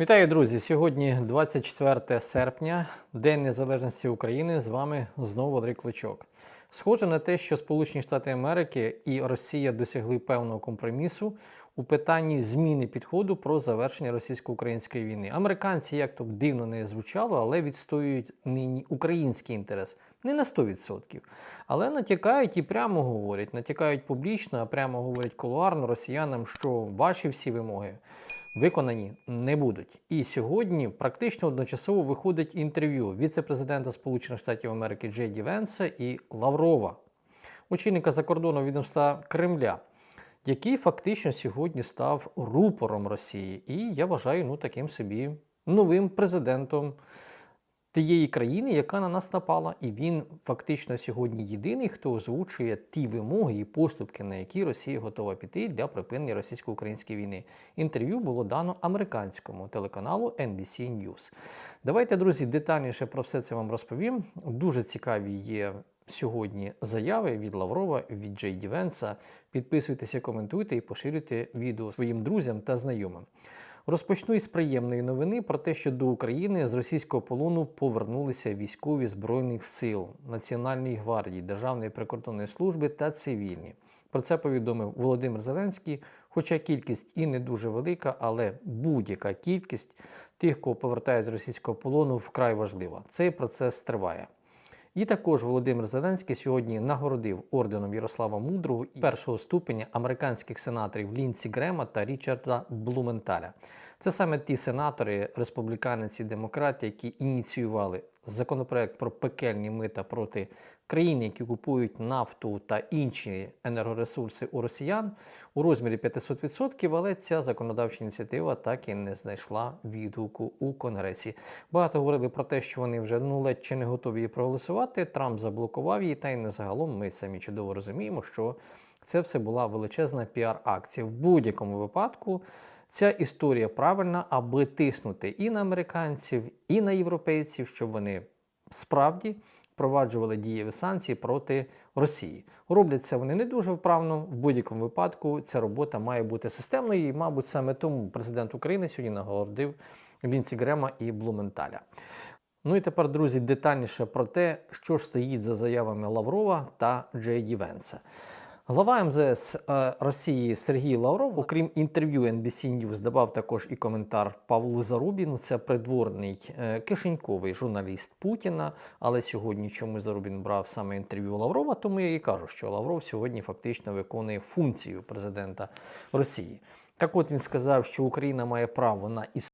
Вітаю, друзі! Сьогодні 24 серпня, День Незалежності України. З вами знову Валерій Кличок. Схоже на те, що Сполучені Штати Америки і Росія досягли певного компромісу у питанні зміни підходу про завершення російсько-української війни. Американці, як то б дивно не звучало, але відстоюють нині український інтерес не на 100%. Але натякають і прямо говорять, натякають публічно, а прямо говорять кулуарно росіянам, що ваші всі вимоги виконані не будуть. І сьогодні практично одночасово виходить інтерв'ю віце-президента Сполучених Штатів Америки Джей Ді Венса і Лаврова, очільника закордонного відомства Кремля, який фактично сьогодні став рупором Росії. І я вважаю, ну таким собі новим президентом. Тієї країни, яка на нас напала, і він фактично сьогодні єдиний, хто озвучує ті вимоги і поступки, на які Росія готова піти для припинення російсько-української війни. Інтерв'ю було дано американському телеканалу NBC News. Давайте, друзі, детальніше про все це вам розповім. Дуже цікаві є сьогодні заяви від Лаврова, від Джей Ді Венса. Підписуйтеся, коментуйте і поширюйте відео своїм друзям та знайомим. Розпочну із приємної новини про те, що до України з російського полону повернулися військові збройних сил Національної гвардії, Державної прикордонної служби та цивільні. Про це повідомив Володимир Зеленський. Хоча кількість і не дуже велика, але будь-яка кількість тих, кого повертають з російського полону, вкрай важлива. Цей процес триває. І також Володимир Зеленський сьогодні нагородив орденом Ярослава Мудрого і першого ступеня американських сенаторів Лінсі Грема та Річарда Блументаля. Це саме ті сенатори, республіканець і демократи, які ініціювали законопроект про пекельні мита проти країн, які купують нафту та інші енергоресурси у росіян у розмірі 500%, але ця законодавча ініціатива так і не знайшла відгуку у Конгресі. Багато говорили про те, що вони вже ну ледь чи не готові її проголосувати. Трамп заблокував її, та й не загалом ми самі чудово розуміємо, що це все була величезна піар-акція в будь-якому випадку. Ця історія правильна, аби тиснути і на американців, і на європейців, щоб вони справді впроваджували дієві санкції проти Росії. Роблять це вони не дуже вправно. В будь-якому випадку ця робота має бути системною, і, мабуть, саме тому президент України сьогодні нагородив Лінці Грема і Блументаля. Ну і тепер, друзі, детальніше про те, що ж стоїть за заявами Лаврова та Джей Ді Венса. Глава МЗС е, Росії Сергій Лавров, окрім інтерв'ю NBC News, давав також і коментар Павлу Зарубіну. Це придворний е, кишеньковий журналіст Путіна. Але сьогодні чому Зарубін брав саме інтерв'ю Лаврова, тому я і кажу, що Лавров сьогодні фактично виконує функцію президента Росії. Так от він сказав, що Україна має право на існування